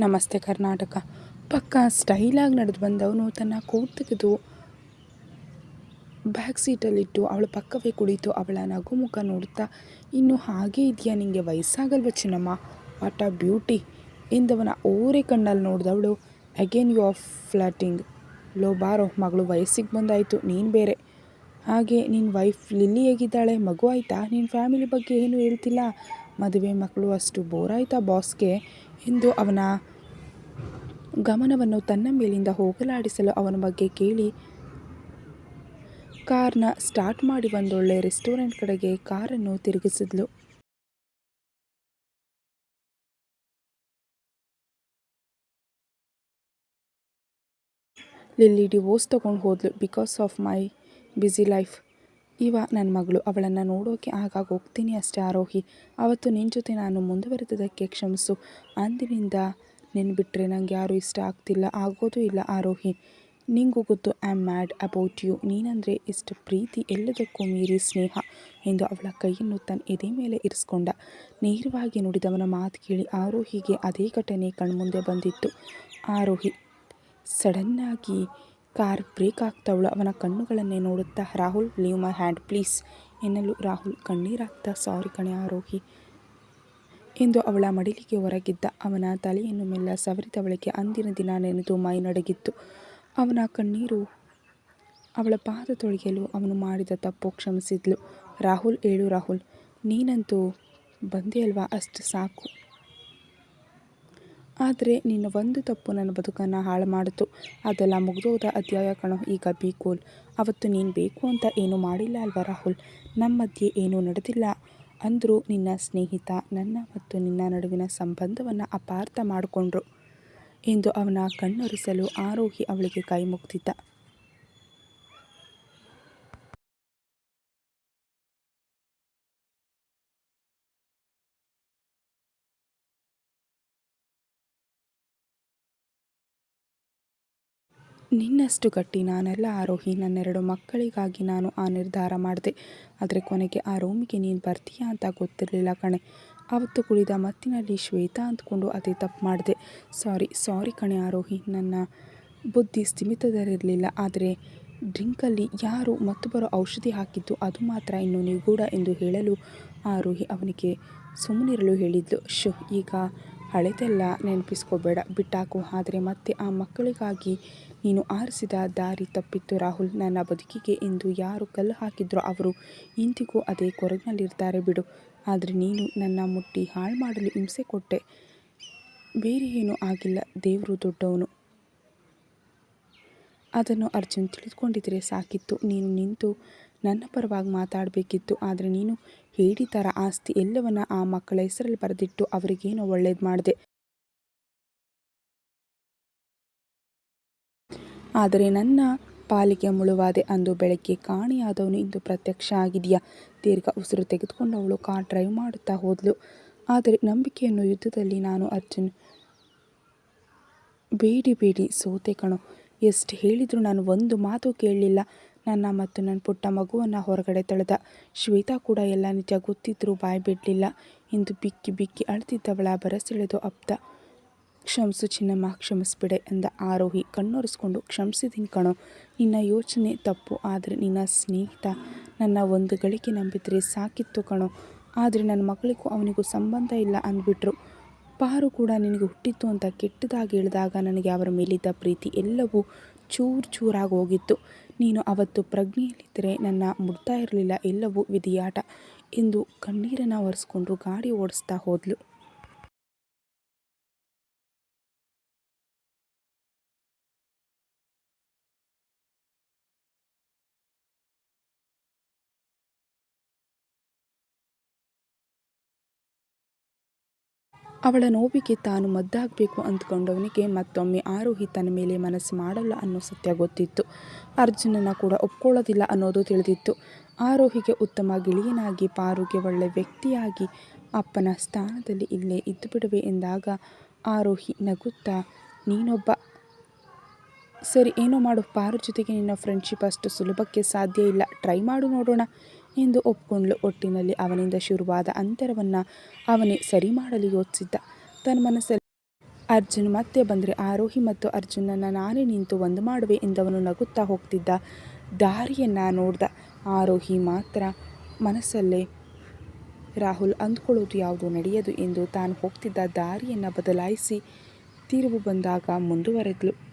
ನಮಸ್ತೆ ಕರ್ನಾಟಕ. ಪಕ್ಕ ಸ್ಟೈಲಾಗಿ ನಡೆದು ಬಂದವನು ತನ್ನ ಕೋಟ್ ತೆಗೆದು ಬ್ಯಾಕ್ ಸೀಟಲ್ಲಿಟ್ಟು ಅವಳ ಪಕ್ಕವೇ ಕುಳಿತು ಅವಳ ನಗುಮುಖ ನೋಡುತ್ತಾ ಇನ್ನು ಹಾಗೇ ಇದೆಯಾ ನಿಮಗೆ ವಯಸ್ಸಾಗಲ್ವ ಚಿನ್ನಮ್ಮ? ವಾಟ್ ಆ ಬ್ಯೂಟಿ! ಎಂದವನ ಓರೆ ಕಣ್ಣಲ್ಲಿ ನೋಡಿದವಳು, ಅಗೇನ್ ಯು ಆಫ್ ಫ್ಲಾಟಿಂಗ್. ಲೋ ಬಾರೋ, ಮಗಳು ವಯಸ್ಸಿಗೆ ಬಂದಾಯಿತು, ನೀನು ಬೇರೆ. ಹಾಗೆ ನಿನ್ನ ವೈಫ್ ಲಿಲ್ಲಿ ಹೇಗಿದ್ದಾಳೆ? ಮಗು ಆಯಿತಾ? ನಿನ್ನ ಫ್ಯಾಮಿಲಿ ಬಗ್ಗೆ ಏನು ಹೇಳ್ತಿಲ್ಲ? ಮದುವೆ ಮಕ್ಕಳು ಅಷ್ಟು ಬೋರ್ ಆಯಿತಾ ಬಾಸ್ಗೆ? ಎಂದು ಅವನ ಗಮನವನ್ನು ತನ್ನ ಮೇಲಿಂದ ಹೋಗಲಾಡಿಸಲು ಅವನ ಬಗ್ಗೆ ಕೇಳಿ, ಕಾರ್ನ ಸ್ಟಾರ್ಟ್ ಮಾಡಿ ಒಂದೊಳ್ಳೆ ರೆಸ್ಟೋರೆಂಟ್ ಕಡೆಗೆ ಕಾರನ್ನು ತಿರುಗಿಸಿದ್ಲು. ಲಿಲ್ಲಿ ಡಿವೋರ್ಸ್ ತಗೊಂಡು ಹೋದ್ಲು. Because of my busy life. ಇವ ನನ್ನ ಮಗಳು, ಅವಳನ್ನು ನೋಡೋಕೆ ಆಗಾಗ ಹೋಗ್ತೀನಿ ಅಷ್ಟೇ ಆರೋಹಿ. ಅವತ್ತು ನಿನ್ನ ಜೊತೆ ನಾನು ಮುಂದುವರೆದದಕ್ಕೆ ಕ್ಷಮಿಸು. ಅಂದಿನಿಂದ ನೆನ್ಬಿಟ್ರೆ ನನಗೆ ಯಾರೂ ಇಷ್ಟ ಆಗ್ತಿಲ್ಲ, ಆಗೋದು ಇಲ್ಲ ಆರೋಹಿ. ನಿಂಗೂ ಗೊತ್ತು I am mad about you ನೀನಂದರೆ ಇಷ್ಟು ಪ್ರೀತಿ ಎಲ್ಲದಕ್ಕೂ ಮೀರಿ ಸ್ನೇಹ ಎಂದು ಅವಳ ಕೈಯನ್ನು ತನ್ನ ಎದೆ ಮೇಲೆ ಇರಿಸ್ಕೊಂಡ. ನೇರವಾಗಿ ನುಡಿದವನ ಮಾತು ಕೇಳಿ ಆರೋಹಿಗೆ ಅದೇ ಘಟನೆ ಕಣ್ಮುಂದೆ ಬಂದಿತ್ತು. ಆರೋಹಿ ಸಡನ್ನಾಗಿ ಕಾರ್ ಬ್ರೇಕ್ ಆಗ್ತವಳು, ಅವನ ಕಣ್ಣುಗಳನ್ನೇ ನೋಡುತ್ತಾ, Rahul leave my hand please ಎನ್ನಲು ರಾಹುಲ್ ಕಣ್ಣೀರಾಗ್ತಾ ಸಾರಿ ಕಣೆ ಆರೋಹಿ. ಎಂದು ಅವಳ ಮಡಿಲಿಗೆ ಹೊರಗಿದ್ದ, ಅವನ ತಲೆಯನ್ನು ಮೆಲ್ಲ ಸವರಿದವಳಿಗೆ ಅಂದಿನ ದಿನ ನೆನೆದು ಮೈ ನಡಗಿತ್ತು. ಅವನ ಕಣ್ಣೀರು ಅವಳ ಪಾದ ತೊಳೆಯಲು ಅವನು ಮಾಡಿದ ತಪ್ಪು ಕ್ಷಮಿಸಿದ್ಲು. ರಾಹುಲ್, ಹೇಳು ರಾಹುಲ್, ನೀನಂತೂ ಬಂದೆ ಅಲ್ವಾ? ಅಷ್ಟು ಸಾಕು. ಆದರೆ ನಿನ್ನ ಒಂದು ತಪ್ಪು ನನ್ನ ಬದುಕನ್ನು ಹಾಳು ಮಾಡಿತು ಅದೆಲ್ಲ ಮುಗಿದೋದ ಅಧ್ಯಾಯ ಕಣೋ, ಈಗ ಬಿ ಕೂಲ್. ಅವತ್ತು ನೀನು ಬೇಕು ಅಂತ ಏನೂ ಮಾಡಿಲ್ಲ ಅಲ್ವಾ ರಾಹುಲ್? ನಮ್ಮ ಮಧ್ಯೆ ಏನೂ ನಡೆದಿಲ್ಲ. ಅಂದರೂ ನಿನ್ನ ಸ್ನೇಹಿತ, ನನ್ನ ಮತ್ತು ನಿನ್ನ ನಡುವಿನ ಸಂಬಂಧವನ್ನು ಅಪಾರ್ಥ ಮಾಡಿಕೊಂಡ್ರು. ಎಂದು ಅವನ ಕಣ್ಣೊರೆಸಲು ಆರೋಹಿ ಅವಳಿಗೆ ಕೈ ಮುಗ್ದಿದ್ದ. ನಿನ್ನಷ್ಟು ಗಟ್ಟಿ ನಾನೆಲ್ಲ ಆರೋಹಿ. ನನ್ನೆರಡು ಮಕ್ಕಳಿಗಾಗಿ ನಾನು ಆ ನಿರ್ಧಾರ ಮಾಡಿದೆ. ಆದರೆ ಕೊನೆಗೆ ಆ ರೂಮಿಗೆ ನೀನು ಬರ್ತೀಯಾ ಅಂತ ಗೊತ್ತಿರಲಿಲ್ಲ ಕಣೆ. ಅವತ್ತು ಕುಡಿದ ಮತ್ತಿನಲ್ಲಿ ಶ್ವೇತಾ ಅಂದ್ಕೊಂಡು ಅದೇ ತಪ್ಪು ಮಾಡಿದೆ. ಸಾರಿ ಸಾರಿ ಕಣೆ ಆರೋಹಿ. ನನ್ನ ಬುದ್ಧಿ ಸ್ಥಿಮಿತದಲ್ಲಿರಲಿಲ್ಲ. ಆದರೆ ಡ್ರಿಂಕಲ್ಲಿ ಯಾರು ಮತ್ತೊಬ್ಬರು ಔಷಧಿ ಹಾಕಿದ್ದು ಅದು ಮಾತ್ರ ಇನ್ನು ನಿಗೂಢ ಎಂದು ಹೇಳಲು ಆರೋಹಿ ಅವನಿಗೆ ಸುಮ್ಮನಿರಲು ಹೇಳಿದ್ಲು. ಶು ಈಗ ಹಳೆದೆಲ್ಲ ನೆನಪಿಸ್ಕೋಬೇಡ. ಬಿಟ್ಟಾಕು ಆದರೆ ಮತ್ತೆ ಆ ಮಕ್ಕಳಿಗಾಗಿ ನೀನು ಆರಿಸಿದ ದಾರಿ ತಪ್ಪಿತ್ತು ರಾಹುಲ್. ನನ್ನ ಬದುಕಿಗೆ ಎಂದು ಯಾರು ಕಲ್ಲು ಹಾಕಿದ್ರೋ ಅವರು ಇಂದಿಗೂ ಅದೇ ಕೊರಗಿನಲ್ಲಿರ್ತಾರೆ ಬಿಡು. ಆದರೆ ನೀನು ನನ್ನ ಮುಟ್ಟಿ ಹಾಳು ಮಾಡಲು ಹಿಂಸೆ ಕೊಟ್ಟೆ. ಬೇರೆ ಏನೂ ಆಗಿಲ್ಲ. ದೇವರು ದೊಡ್ಡವನು. ಅದನ್ನು ಅರ್ಜುನ್ ತಿಳಿದುಕೊಂಡಿದ್ರೆ ಸಾಕಿತ್ತು. ನೀನು ನಿಂತು ನನ್ನ ಪರವಾಗಿ ಮಾತಾಡಬೇಕಿತ್ತು. ಆದರೆ ನೀನು ಹೇಳಿ ಥರ ಆಸ್ತಿ ಎಲ್ಲವನ್ನ ಆ ಮಕ್ಕಳ ಹೆಸರಲ್ಲಿ ಬರೆದಿಟ್ಟು ಅವರಿಗೇನೋ ಒಳ್ಳೇದು ಮಾಡಿದೆ. ಆದರೆ ನನ್ನ ಪಾಲಿಗೆ ಮುಳುವಾದೆ ಅಂದು ಬೆಳಗ್ಗೆ ಕಾಣಿಯಾದವನು ಇಂದು ಪ್ರತ್ಯಕ್ಷ ಆಗಿದೆಯಾ? ದೀರ್ಘ ಉಸಿರು ತೆಗೆದುಕೊಂಡು ಅವಳು ಕಾರ್ ಡ್ರೈವ್ ಮಾಡುತ್ತಾ ಹೋದಳು ಆದರೆ ನಂಬಿಕೆಯನ್ನು ಯುದ್ಧದಲ್ಲಿ ನಾನು ಅರ್ಜುನ್, ಬೇಡಿ ಬೇಡಿ ಸೋತೆ ಕಣೋ. ಎಷ್ಟು ಹೇಳಿದರೂ ನಾನು ಒಂದು ಮಾತು ಕೇಳಲಿಲ್ಲ. ನನ್ನ ಮತ್ತು ನನ್ನ ಪುಟ್ಟ ಮಗುವನ್ನು ಹೊರಗಡೆ ತಳೆದ. ಶ್ವೇತಾ ಕೂಡ ಎಲ್ಲ ನಿಜ ಗೊತ್ತಿದ್ದರೂ ಬಾಯಿ ಬಿಡಲಿಲ್ಲ. ಎಂದು ಬಿಕ್ಕಿ ಬಿಕ್ಕಿ ಅಳ್ತಿದ್ದವಳ ಬರಸೆಳೆದು ಅಪ್ತ. ಕ್ಷಮಿಸು ಚಿನ್ನಮ್ಮ, ಕ್ಷಮಿಸ್ಬಿಡೆ ಎಂದ ಆರೋಹಿ. ಕಣ್ಣೊರೆಸ್ಕೊಂಡು, ಕ್ಷಮಿಸಿದೀನಿ ಕಣೋ. ನಿನ್ನ ಯೋಚನೆ ತಪ್ಪು, ಆದರೆ ನಿನ್ನ ಸ್ನೇಹಿತ ನನ್ನ ಒಂದು ಗಳಿಕೆ ನಂಬಿದರೆ ಸಾಕಿತ್ತು ಕಣೋ. ಆದರೆ ನನ್ನ ಮಗಳಿಗೂ ಅವನಿಗೂ ಸಂಬಂಧ ಇಲ್ಲ ಅಂದ್ಬಿಟ್ರು. ಪಾರು ಕೂಡ ನಿನಗೆ ಹುಟ್ಟಿತ್ತು ಅಂತ ಕೆಟ್ಟದಾಗಿ ಹೇಳಿದಾಗ ನನಗೆ ಅವರ ಮೇಲಿದ್ದ ಪ್ರೀತಿ ಎಲ್ಲವೂ ಚೂರು ಚೂರಾಗಿ ಹೋಗಿತ್ತು. ನೀನು ಅವತ್ತು ಪ್ರಜ್ಞೆಯಲ್ಲಿದ್ದರೆ ನನ್ನ ಮುಡ್ತಾ ಇರಲಿಲ್ಲ, ಎಲ್ಲವೂ ವಿಧಿಯಾಟ ಎಂದು ಕಣ್ಣೀರನ್ನು ಒರೆಸ್ಕೊಂಡು ಗಾಡಿ ಓಡಿಸ್ತಾ ಹೋದ್ಲು. ಅವಳ ನೋವಿಗೆ ತಾನು ಮದ್ದಾಗಬೇಕು ಅಂದ್ಕೊಂಡವನಿಗೆ ಮತ್ತೊಮ್ಮೆ ಆರೋಹಿ ತನ್ನ ಮೇಲೆ ಮನಸ್ಸು ಮಾಡಲ್ಲ ಅನ್ನೋ ಸತ್ಯ ಗೊತ್ತಿತ್ತು. ಅರ್ಜುನನ ಕೂಡ ಒಪ್ಕೊಳ್ಳೋದಿಲ್ಲ ಅನ್ನೋದು ತಿಳಿದಿತ್ತು. ಆರೋಹಿಗೆ ಉತ್ತಮ ಗಿಳಿಯನಾಗಿ ಪಾರುಗೆ ಒಳ್ಳೆ ವ್ಯಕ್ತಿಯಾಗಿ ಅಪ್ಪನ ಸ್ಥಾನದಲ್ಲಿ ಇಲ್ಲೇ ಇದ್ದು ಬಿಡುವೆ ಎಂದಾಗ ಆರೋಹಿ ನಗುತ್ತಾ, ನೀನೊಬ್ಬ ಸರಿ, ಏನೋ ಮಾಡು. ಪಾರು ಜೊತೆಗೆ ನಿನ್ನ ಫ್ರೆಂಡ್ಶಿಪ್ ಅಷ್ಟು ಸುಲಭಕ್ಕೆ ಸಾಧ್ಯ ಇಲ್ಲ. ಟ್ರೈ ಮಾಡು ನೋಡೋಣ. ಎಂದು ಒಪ್ಕೊಂಡ್ಳು ಒಟ್ಟಿನಲ್ಲಿ ಅವನಿಂದ ಶುರುವಾದ ಅಂತರವನ್ನು ಅವನೇ ಸರಿ ಮಾಡಲು ಯೋಚಿಸಿದ್ದ. ತನ್ನ ಮನಸ್ಸಲ್ಲಿ ಅರ್ಜುನ್ ಮತ್ತೆ ಬಂದರೆ ಆರೋಹಿ ಮತ್ತು ಅರ್ಜುನನ್ನು ನಾನೇ ನಿಂತು ಒಂದು ಮಾಡುವೆ ಎಂದವನು ನಗುತ್ತಾ ಹೋಗ್ತಿದ್ದ ದಾರಿಯನ್ನು ನೋಡ್ದ. ಆರೋಹಿ ಮಾತ್ರ ಮನಸ್ಸಲ್ಲೇ ರಾಹುಲ್ ಅಂದ್ಕೊಳ್ಳೋದು ಯಾವುದು ನಡೆಯದು ಎಂದು ತಾನು ಹೋಗ್ತಿದ್ದ ದಾರಿಯನ್ನು ಬದಲಾಯಿಸಿ ತಿರುವು ಬಂದಾಗ ಮುಂದುವರೆದ್ಲು.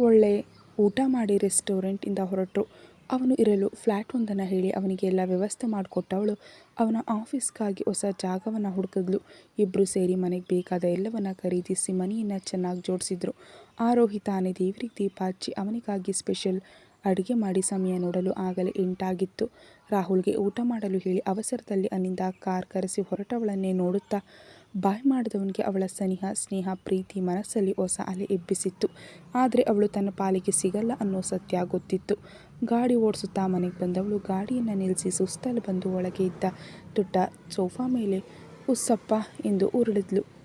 ಒಳ್ಳೆ ಊಟ ಮಾಡಿ ರೆಸ್ಟೋರೆಂಟಿಂದ ಹೊರಟರು. ಅವನು ಇರಲು ಫ್ಲ್ಯಾಟ್ ಒಂದನ್ನು ಹೇಳಿ ಅವನಿಗೆ ಎಲ್ಲ ವ್ಯವಸ್ಥೆ ಮಾಡಿಕೊಟ್ಟವಳು. ಅವನ ಆಫೀಸ್ಗಾಗಿ ಹೊಸ ಜಾಗವನ್ನು ಹುಡುಕಿದ್ಲು. ಇಬ್ಬರು ಸೇರಿ ಮನೆಗೆ ಬೇಕಾದ ಎಲ್ಲವನ್ನು ಖರೀದಿಸಿ ಮನೆಯನ್ನು ಚೆನ್ನಾಗಿ ಜೋಡಿಸಿದ್ರು. ಆರೋಹಿ ತಾನೇ ದೇವರಿಗೆ ದೀಪ ಹಚ್ಚಿ ಅವನಿಗಾಗಿ ಸ್ಪೆಷಲ್ ಅಡುಗೆ ಮಾಡಿ ಸಮಯ ನೋಡಲು ಆಗಲೇ ಎಂಟಾಗಿತ್ತು. ರಾಹುಲ್ಗೆ ಊಟ ಮಾಡಲು ಹೇಳಿ ಅವಸರದಲ್ಲಿ ಅಲ್ಲಿಂದ ಕಾರ್ ಕರೆಸಿ ಹೊರಟವಳನ್ನೇ ನೋಡುತ್ತಾ ಬಾಯ್ ಮಾಡಿದವನಿಗೆ ಅವಳ ಸನಿಹ, ಸ್ನೇಹ, ಪ್ರೀತಿ, ಮನಸ್ಸಲ್ಲಿ ಹೊಸ ಅಲೆ ಎಬ್ಬಿಸಿತ್ತು. ಆದರೆ ಅವಳು ತನ್ನ ಪಾಲಿಗೆ ಸಿಗಲ್ಲ ಅನ್ನೋ ಸತ್ಯ ಗೊತ್ತಿತ್ತು. ಗಾಡಿ ಓಡಿಸುತ್ತಾ ಮನೆಗೆ ಬಂದವಳು ಗಾಡಿಯನ್ನು ನಿಲ್ಲಿಸಿ ಸುಸ್ತಲ್ಲಿ ಬಂದು ಒಳಗೆ ಇದ್ದ ದೊಡ್ಡ ಸೋಫಾ ಮೇಲೆ, ಉಸ್ಸಪ್ಪ ಎಂದು ಉರುಳಿದ್ಲು.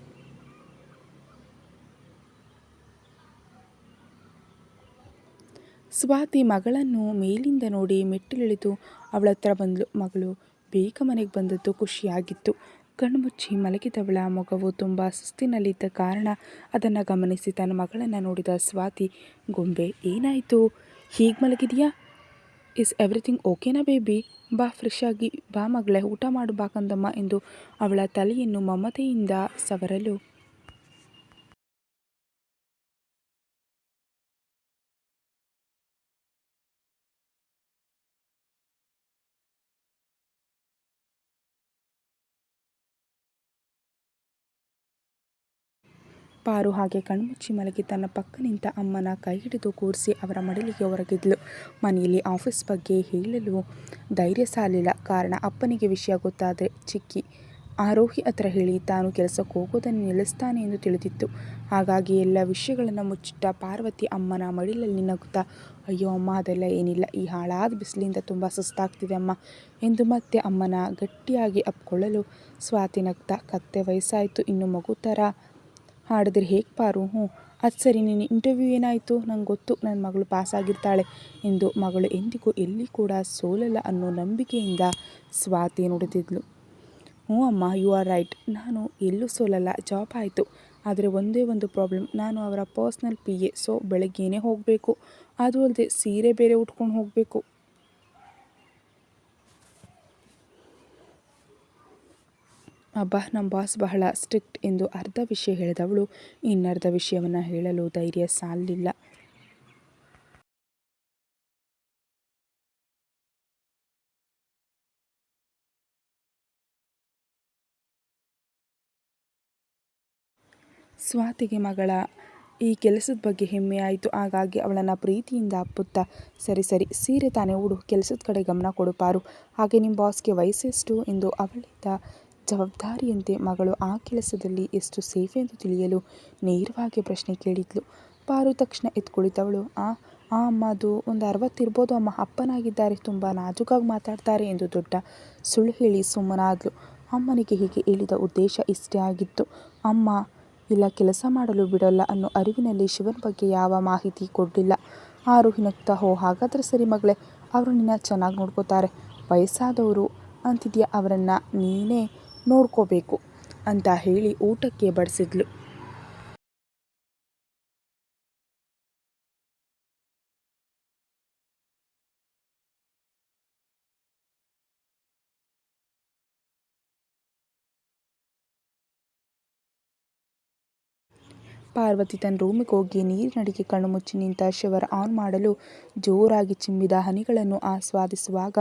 ಸ್ವಾತಿ ಮಗಳನ್ನು ಮೇಲಿಂದ ನೋಡಿ ಮೆಟ್ಟಿಲಿಳಿದು ಅವಳತ್ರ ಬಂದಳು ಮಗಳು ಬೇಗ ಮನೆಗೆ ಬಂದದ್ದು ಖುಷಿಯಾಗಿತ್ತು. ಕಣ್ಮುಚ್ಚಿ ಮಲಗಿದವಳ ಮಗವು ತುಂಬ ಸುಸ್ತಿನಲ್ಲಿದ್ದ ಕಾರಣ ಅದನ್ನು ಗಮನಿಸಿ ತನ್ನ ಮಗಳನ್ನು ನೋಡಿದ ಸ್ವಾತಿ, ಗೊಂಬೆ, ಏನಾಯಿತು? ಹೀಗೆ ಮಲಗಿದೆಯಾ? ಇಸ್ ಎವ್ರಿಥಿಂಗ್ ಓಕೆನಾ ಬೇಬಿ ಬಾ ಫ್ರೆಶ್ ಆಗಿ, ಬಾ ಮಗಳೇ, ಊಟ ಮಾಡು ಬಾಕಂದಮ್ಮ ಎಂದು ಅವಳ ತಲೆಯನ್ನು ಮಮತೆಯಿಂದ ಸವರಲು ಪಾರು ಹಾಗೆ ಕಣ್ಮುಚ್ಚಿ ಮಲಗಿ ತನ್ನ ಪಕ್ಕ ನಿಂತ ಅಮ್ಮನ ಕೈ ಹಿಡಿದು ಕೂರಿಸಿ ಅವರ ಮಡಿಲಿಗೆ ಹೊರಗಿದ್ಲು ಮನೆಯಲ್ಲಿ ಆಫೀಸ್ ಬಗ್ಗೆ ಹೇಳಲು ಧೈರ್ಯ ಸಾಲಿಲ್ಲ. ಕಾರಣ ಅಪ್ಪನಿಗೆ ವಿಷಯ ಗೊತ್ತಾದರೆ ಚಿಕ್ಕಿ ಆರೋಹಿ ಹತ್ರ ಹೇಳಿ ತಾನು ಕೆಲಸಕ್ಕೆ ಹೋಗೋದನ್ನು ನಿಲ್ಲಿಸ್ತಾನೆ ಎಂದು ತಿಳಿದಿತ್ತು. ಹಾಗಾಗಿ ಎಲ್ಲ ವಿಷಯಗಳನ್ನು ಮುಚ್ಚಿಟ್ಟ ಪಾರ್ವತಿ ಅಮ್ಮನ ಮಡಿಲಲ್ಲಿ ನಗುತ್ತಾ ಅಯ್ಯೋ ಅಮ್ಮ, ಅದೆಲ್ಲ ಏನಿಲ್ಲ. ಈ ಹಾಳಾದ ಬಿಸಿಲಿಂದ ತುಂಬ ಸುಸ್ತಾಗ್ತಿದೆ ಅಮ್ಮ ಎಂದು ಮತ್ತೆ ಅಮ್ಮನ ಗಟ್ಟಿಯಾಗಿ ಅಪ್ಕೊಳ್ಳಲು ಸ್ವಾತಿ ನಗ್ತಾ, ಕತ್ತೆ ವಯಸ್ಸಾಯಿತು. ಇನ್ನು ಮಗು ಥರ ಹಾಡಿದ್ರೆ ಹೇಗೆ ಪಾರು? ಹ್ಞೂ. ಅದು ಸರಿ ನಿನ್ನ ಇಂಟರ್ವ್ಯೂ ಏನಾಯಿತು? ನಂಗೆ ಗೊತ್ತು. ನನ್ನ ಮಗಳು ಪಾಸಾಗಿರ್ತಾಳೆ ಎಂದು ಮಗಳು ಎಂದಿಗೂ ಎಲ್ಲಿ ಕೂಡ ಸೋಲಲ್ಲ ಅನ್ನೋ ನಂಬಿಕೆಯಿಂದ ಸ್ವಾತಿ ನುಡಿದಿದ್ಲು. ಹ್ಞೂ ಅಮ್ಮ ಯು ಆರ್ ರೈಟ್ ನಾನು ಎಲ್ಲೂ ಸೋಲಲ್ಲ. ಜಾಬ್ ಆಯಿತು. ಆದರೆ ಒಂದೇ ಒಂದು ಪ್ರಾಬ್ಲಮ್ ನಾನು ಅವರ ಪರ್ಸ್ನಲ್ ಪಿ ಎ ಸೊ ಬೆಳಗ್ಗೆನೇ ಹೋಗಬೇಕು. ಅದು ಅಲ್ಲದೆ ಸೀರೆ ಬೇರೆ ಉಟ್ಕೊಂಡು ಹೋಗಬೇಕು. ಅಬ್ಬಾ ನಮ್ಮ ಬಾಸ್ ಬಹಳ ಸ್ಟ್ರಿಕ್ಟ್ ಎಂದು ಅರ್ಧ ವಿಷಯ ಹೇಳಿದವಳು. ಇನ್ನರ್ಧ ವಿಷಯವನ್ನು ಹೇಳಲು ಧೈರ್ಯ ಸಾಲಿಲ್ಲ. ಸ್ವಾತಿಗೆ ಮಗಳ ಈ ಕೆಲಸದ ಬಗ್ಗೆ ಹೆಮ್ಮೆ ಆಯಿತು. ಹಾಗಾಗಿ ಅವಳನ್ನು ಪ್ರೀತಿಯಿಂದ ಅಪ್ಪುತ್ತಾ, ಸರಿ ಸರಿ, ಸೀರೆ ತಾನೇ ಉಡು, ಕೆಲಸದ ಕಡೆ ಗಮನ ಕೊಡುಪಾರು ಹಾಗೆ ನಿಮ್ಮ ಬಾಸ್ಗೆ ವಯಸ್ಸೆಷ್ಟು? ಎಂದು ಅವಳಿಂದ ಜವಾಬ್ದಾರಿಯಂತೆ ಮಗಳು ಆ ಕೆಲಸದಲ್ಲಿ ಎಷ್ಟು ಸೇಫ್ ಎಂದು ತಿಳಿಯಲು ನೇರವಾಗಿ ಪ್ರಶ್ನೆ ಕೇಳಿದ್ಲು. ಪಾರು ತಕ್ಷಣ ಎತ್ಕೊಳಿತವಳು. ಆ ಆ ಅಮ್ಮ ಅದು ಒಂದು ಅರವತ್ತಿರ್ಬೋದು ಅಮ್ಮ. ಅಪ್ಪನಾಗಿದ್ದಾರೆ. ತುಂಬ ನಾಜುಕಾಗಿ ಮಾತಾಡ್ತಾರೆ ಎಂದು ದೊಡ್ಡ ಸುಳ್ಳು ಹೇಳಿ ಸುಮ್ಮನಾದ್ಲು. ಅಮ್ಮನಿಗೆ ಹೀಗೆ ಹೇಳಿದ ಉದ್ದೇಶ ಇಷ್ಟೇ ಆಗಿತ್ತು. ಅಮ್ಮ, ಇಲ್ಲ, ಕೆಲಸ ಮಾಡಲು ಬಿಡಲ್ಲ ಅನ್ನೋ ಅರಿವಿನಲ್ಲಿ ಶಿವನ ಬಗ್ಗೆ ಯಾವ ಮಾಹಿತಿ ಕೊಡಲಿಲ್ಲ. ಆರು ಹೋ ಹಾಗಾದರೆ ಸರಿ ಮಗಳೇ. ಅವರು ನಿನ್ನ ಚೆನ್ನಾಗಿ ನೋಡ್ಕೋತಾರೆ. ವಯಸ್ಸಾದವರು ಅಂತಿದೆಯಾ ಅವರನ್ನು? ನೀನೇ ನೋಡ್ಕೋಬೇಕು ಅಂತ ಹೇಳಿ ಊಟಕ್ಕೆ ಬಡಿಸಿದ್ಲು. ಪಾರ್ವತಿ ತನ್ನ ರೂಮಿಗೆ ಹೋಗಿ ನೀರಿನಡಿಗೆ ಕಣ್ಣು ಮುಚ್ಚಿ ನಿಂತ ಶವರ್ ಆನ್ ಮಾಡಲು ಜೋರಾಗಿ ಚಿಮ್ಮಿದ ಹನಿಗಳನ್ನು ಆಸ್ವಾದಿಸುವಾಗ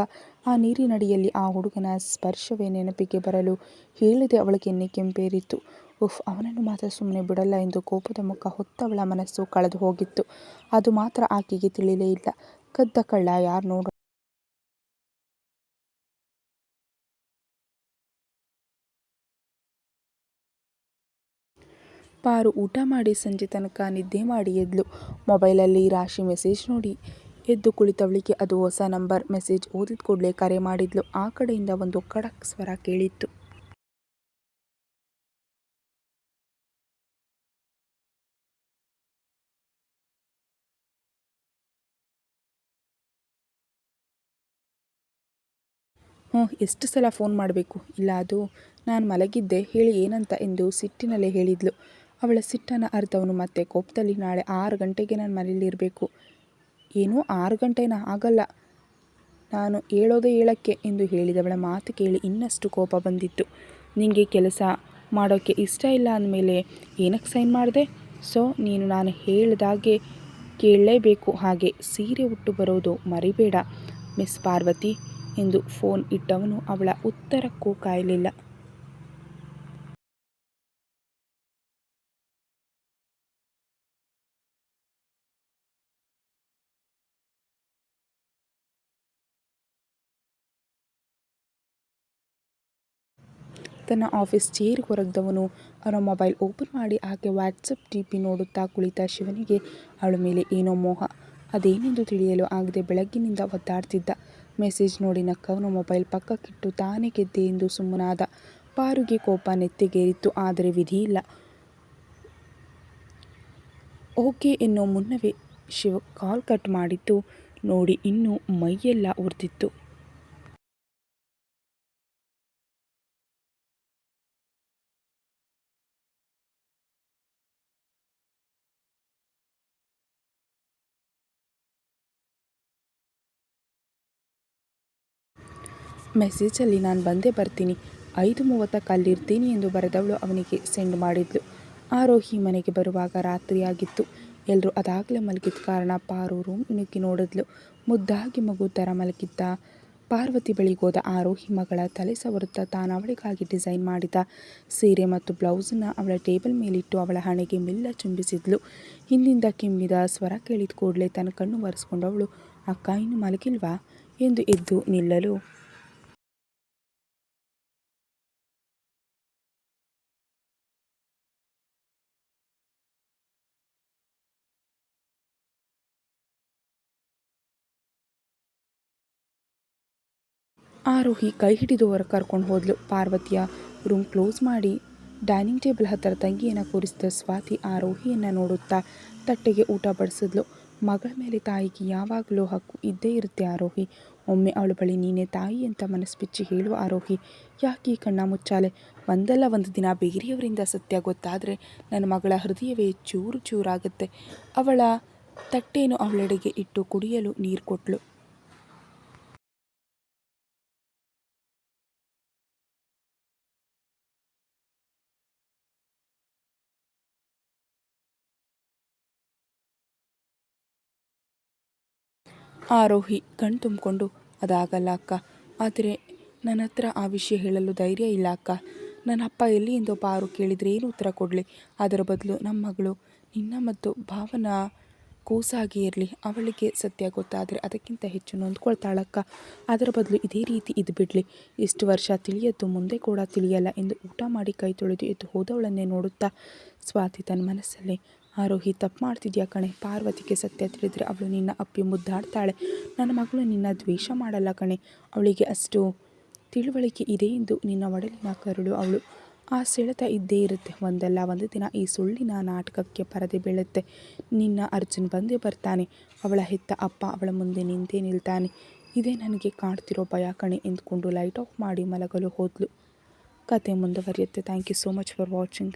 ಆ ನೀರಿನಡಿಯಲ್ಲಿ ಆ ಹುಡುಗನ ಸ್ಪರ್ಶವೇ ನೆನಪಿಗೆ ಬರಲು ಹೇಳಿದೆ ಅವಳಿಗೆ ಕೆನ್ನೆ ಉಫ್, ಅವನನ್ನು ಮಾತ್ರ ಸುಮ್ಮನೆ ಬಿಡಲ್ಲ ಎಂದು ಕೋಪದ ಮುಖ ಹೊತ್ತವಳ ಮನಸ್ಸು ಕಳೆದು ಹೋಗಿತ್ತು. ಅದು ಮಾತ್ರ ಆಕೆಗೆ ತಿಳಿಲೇ ಇಲ್ಲ. ಕದ್ದ ಕಳ್ಳ ಯಾರು ನೋಡ ಪಾರು ಊಟ ಮಾಡಿ ಸಂಜೆ ತನಕ ನಿದ್ದೆ ಮಾಡಿ ಎದ್ದಳು ಮೊಬೈಲಲ್ಲಿ ರಾಶಿ ಮೆಸೇಜ್ ನೋಡಿ. ಎದ್ದು ಕುಳಿತವಳಿಗೆ ಅದು ಹೊಸ ನಂಬರ್, ಮೆಸೇಜ್ ಓದಿದ ಕೂಡಲೇ ಕರೆ ಮಾಡಿದ್ಲು. ಆ ಕಡೆಯಿಂದ ಒಂದು ಕಡಕ್ ಸ್ವರ ಕೇಳಿತ್ತು. ಹ್ಞೂ, ಎಷ್ಟು ಸಲ ಫೋನ್ ಮಾಡಬೇಕು? ಇಲ್ಲ ಅದು. ನಾನು ಮಲಗಿದ್ದೆ. ಹೇಳಿ ಏನಂತ ಎಂದು ಸಿಟ್ಟಿನಲ್ಲೇ ಹೇಳಿದ್ಲು. ಅವಳ ಸಿಟ್ಟನ್ನು ಅರ್ಥವನು ಮತ್ತೆ ಕೋಪದಲ್ಲಿ ನಾಳೆ ಆರು ಗಂಟೆಗೆ ನಾನು ಮನೆಯಲ್ಲಿರಬೇಕು ಏನೂ ಆರು ಗಂಟೆನ? ಆಗಲ್ಲ. ನಾನು ಹೇಳೋದೇ ಹೇಳಕ್ಕೆ ಎಂದು ಹೇಳಿದವಳ ಮಾತು ಕೇಳಿ ಇನ್ನಷ್ಟು ಕೋಪ ಬಂದಿತ್ತು. ನಿಂಗೆ ಕೆಲಸ ಮಾಡೋಕ್ಕೆ ಇಷ್ಟ ಇಲ್ಲ ಅಂದಮೇಲೆ ಏನಕ್ಕೆ ಸೈನ್ ಮಾಡಿದೆ? ಸೊ, ನೀನು ನಾನು ಹೇಳಿದಾಗೆ ಕೇಳಲೇಬೇಕು. ಹಾಗೆ ಸೀರೆ ಉಟ್ಟು ಬರೋದು ಮರಿಬೇಡ, ಮಿಸ್ ಪಾರ್ವತಿ ಎಂದು ಫೋನ್ ಇಟ್ಟವನು ಅವಳ ಉತ್ತರಕ್ಕೂ ಕಾಯಲಿಲ್ಲ. ತನ್ನ ಆಫೀಸ್ ಚೇರ್ ಹೊರಗ್ದವನು. ಅವನ ಮೊಬೈಲ್ ಓಪನ್ ಮಾಡಿ ಆಕೆ ವಾಟ್ಸಪ್ ಟಿ ಪಿ ನೋಡುತ್ತಾ ಕುಳಿತ ಶಿವನಿಗೆ, ಅವಳ ಮೇಲೆ ಏನೋ ಮೋಹ. ಅದೇನೆಂದು ತಿಳಿಯಲು ಆಗದೆ ಬೆಳಗ್ಗಿನಿಂದ ಒದ್ದಾಡ್ತಿದ್ದ. ಮೆಸೇಜ್ ನೋಡಿ ನಕ್ಕವನು ಮೊಬೈಲ್ ಪಕ್ಕಕ್ಕಿಟ್ಟು ತಾನೇ ಗೆದ್ದೆ ಎಂದು ಸುಮ್ಮನಾದ. ಪಾರುಗೆ ಕೋಪ ನೆತ್ತಿಗೇರಿತ್ತು, ಆದರೆ ವಿಧಿಯಿಲ್ಲ ಓಕೆ ಎನ್ನೋ ಮುನ್ನವೇ ಶಿವ ಕಾಲ್ ಕಟ್ ಮಾಡಿತ್ತು ನೋಡಿ ಇನ್ನೂ ಮೈಯೆಲ್ಲ ಉರ್ದಿತ್ತು. ಮೆಸೇಜಲ್ಲಿ ನಾನು ಬಂದೇ ಬರ್ತೀನಿ. ಐದು ಮೂವತ್ತಕ್ಕೆ ಅಲ್ಲಿರ್ತೀನಿ ಎಂದು ಬರೆದವಳು ಅವನಿಗೆ ಸೆಂಡ್ ಮಾಡಿದ್ಲು. ಆರೋಹಿ ಮನೆಗೆ ಬರುವಾಗ ರಾತ್ರಿಯಾಗಿತ್ತು ಎಲ್ಲರೂ ಅದಾಗಲೇ ಮಲಗಿದ ಕಾರಣ ಪಾರು ರೂಮ್ ಇಣುಕಿ ನೋಡಿದ್ಲು. ಮುದ್ದಾಗಿ ಮಗು ಥರ ಮಲಗಿದ್ದ. ಪಾರ್ವತಿ ಬಳಿಗೋದ ಆರೋಹಿ ಮಗಳ ತಲೆ ಸವರುತ್ತಾ ತಾನು ಅವಳಿಗಾಗಿ ಡಿಸೈನ್ ಮಾಡಿದ ಸೀರೆ ಮತ್ತು ಬ್ಲೌಸನ್ನು ಅವಳ ಟೇಬಲ್ ಮೇಲಿಟ್ಟು ಅವಳ ಹಣೆಗೆ ಮೆಲ್ಲ ಚುಂಬಿಸಿದ್ಲು ಹಿಂದಿಂದ ಕೆಮ್ಮಿದ ಸ್ವರ ಕೇಳಿದ ಕೂಡಲೇ ತನ್ನ ಕಣ್ಣು ಒರೆಸ್ಕೊಂಡವಳು, ಅಕ್ಕ, ಇನ್ನು ಮಲಗಿಲ್ವಾ? ಎಂದು ಎದ್ದು ನಿಲ್ಲಲು. ಆರೋಹಿ ಕೈ ಹಿಡಿದು ಹೊರ ಕರ್ಕೊಂಡು ಹೋದ್ಲು. ಪಾರ್ವತಿಯ ರೂಮ್ ಕ್ಲೋಸ್ ಮಾಡಿ ಡೈನಿಂಗ್ ಟೇಬಲ್ ಹತ್ತಿರ ತಂಗಿಯನ್ನು ಕೂರಿಸಿದ ಸ್ವಾತಿ ಆರೋಹಿಯನ್ನು ನೋಡುತ್ತಾ ತಟ್ಟೆಗೆ ಊಟ ಬಡಿಸಿದ್ಲು. ಮಗಳ ಮೇಲೆ ತಾಯಿಗೆ ಯಾವಾಗಲೂ ಹಕ್ಕು ಇದ್ದೇ ಇರುತ್ತೆ ಆರೋಹಿ. ಒಮ್ಮೆ ಅವಳ ಬಳಿ ನೀನೇ ತಾಯಿ ಅಂತ ಮನಸ್ಪಿಚ್ಚಿ ಹೇಳುವ ಆರೋಹಿ, ಯಾಕೆ ಕಣ್ಣ ಮುಚ್ಚಾಲೆ? ಒಂದಲ್ಲ ಒಂದು ದಿನ ಬೇರೆಯವರಿಂದ ಸತ್ಯ ಗೊತ್ತಾದರೆ ನನ್ನ ಮಗಳ ಹೃದಯವೇ ಚೂರು ಚೂರಾಗುತ್ತೆ. ಅವಳ ತಟ್ಟೆಯನ್ನು ಅವಳೆಡೆಗೆ ಇಟ್ಟು ಕುಡಿಯಲು ನೀರು ಕೊಟ್ಟಳು ಆರೋಹಿ ಕಣ್ ತುಂಬಿಕೊಂಡು, ಅದಾಗಲ್ಲ ಅಕ್ಕ. ಆದರೆ ನನ್ನ ಹತ್ರ ಆ ವಿಷಯ ಹೇಳಲು ಧೈರ್ಯ ಇಲ್ಲ ಅಕ್ಕ. ನನ್ನ ಅಪ್ಪ ಎಲ್ಲಿ ಎಂದು ಪಾರು ಕೇಳಿದರೆ ಏನು ಉತ್ತರ ಕೊಡಲಿ? ಅದರ ಬದಲು ನಮ್ಮ ಮಗಳು ನಿನ್ನ ಮತ್ತು ಭಾವನ ಕೂಸಾಗಿ ಇರಲಿ. ಅವಳಿಗೆ ಸತ್ಯ ಗೊತ್ತಾದರೆ ಅದಕ್ಕಿಂತ ಹೆಚ್ಚು ನೊಂದ್ಕೊಳ್ತಾಳಕ್ಕ ಅದರ ಬದಲು ಇದೇ ರೀತಿ ಇದು ಬಿಡಲಿ. ಇಷ್ಟು ವರ್ಷ ತಿಳಿಯದ್ದು ಮುಂದೆ ಕೂಡ ತಿಳಿಯಲ್ಲ ಎಂದು ಊಟ ಮಾಡಿ ಕೈ ತೊಳೆದು ಎದ್ದು ಹೋದವಳನ್ನೇ ನೋಡುತ್ತಾ ಸ್ವಾತಿ ತನ್ನ ಮನಸ್ಸಲ್ಲಿ ಆರೋಹಿ, ತಪ್ಪು ಮಾಡ್ತಿದ್ಯಾ ಕಣೆ? ಪಾರ್ವತಿಗೆ ಸತ್ಯ ತಿಳಿದರೆ ಅವಳು ನಿನ್ನ ಅಪ್ಪಿ ಮುದ್ದಾಡ್ತಾಳೆ. ನನ್ನ ಮಗಳು ನಿನ್ನ ದ್ವೇಷ ಮಾಡಲ್ಲ ಕಣೆ. ಅವಳಿಗೆ ಅಷ್ಟು ತಿಳುವಳಿಕೆ ಇದೆ ಎಂದು ನಿನ್ನ ಒಡಲಿನ ಕರುಳು ಅವಳು. ಆ ಸೆಳೆತ ಇದ್ದೇ ಇರುತ್ತೆ. ಒಂದಲ್ಲ, ಒಂದು ದಿನ ಈ ಸುಳ್ಳಿನ ನಾಟಕಕ್ಕೆ ಪರದೆ ಬೀಳುತ್ತೆ. ನಿನ್ನ ಅರ್ಜುನ್ ಬಂದೇ ಬರ್ತಾನೆ. ಅವಳ ಹೆತ್ತ ಅಪ್ಪ ಅವಳ ಮುಂದೆ ನಿಂತೇ ನಿಲ್ತಾನೆ. ಇದೇ ನನಗೆ ಕಾಣ್ತಿರೋ ಭಯ ಕಣೆ ಎಂದುಕೊಂಡು ಲೈಟ್ ಆಫ್ ಮಾಡಿ ಮಲಗಲು ಹೋದ್ಲು. ಕತೆ ಮುಂದುವರಿಯುತ್ತೆ. Thank you so much for watching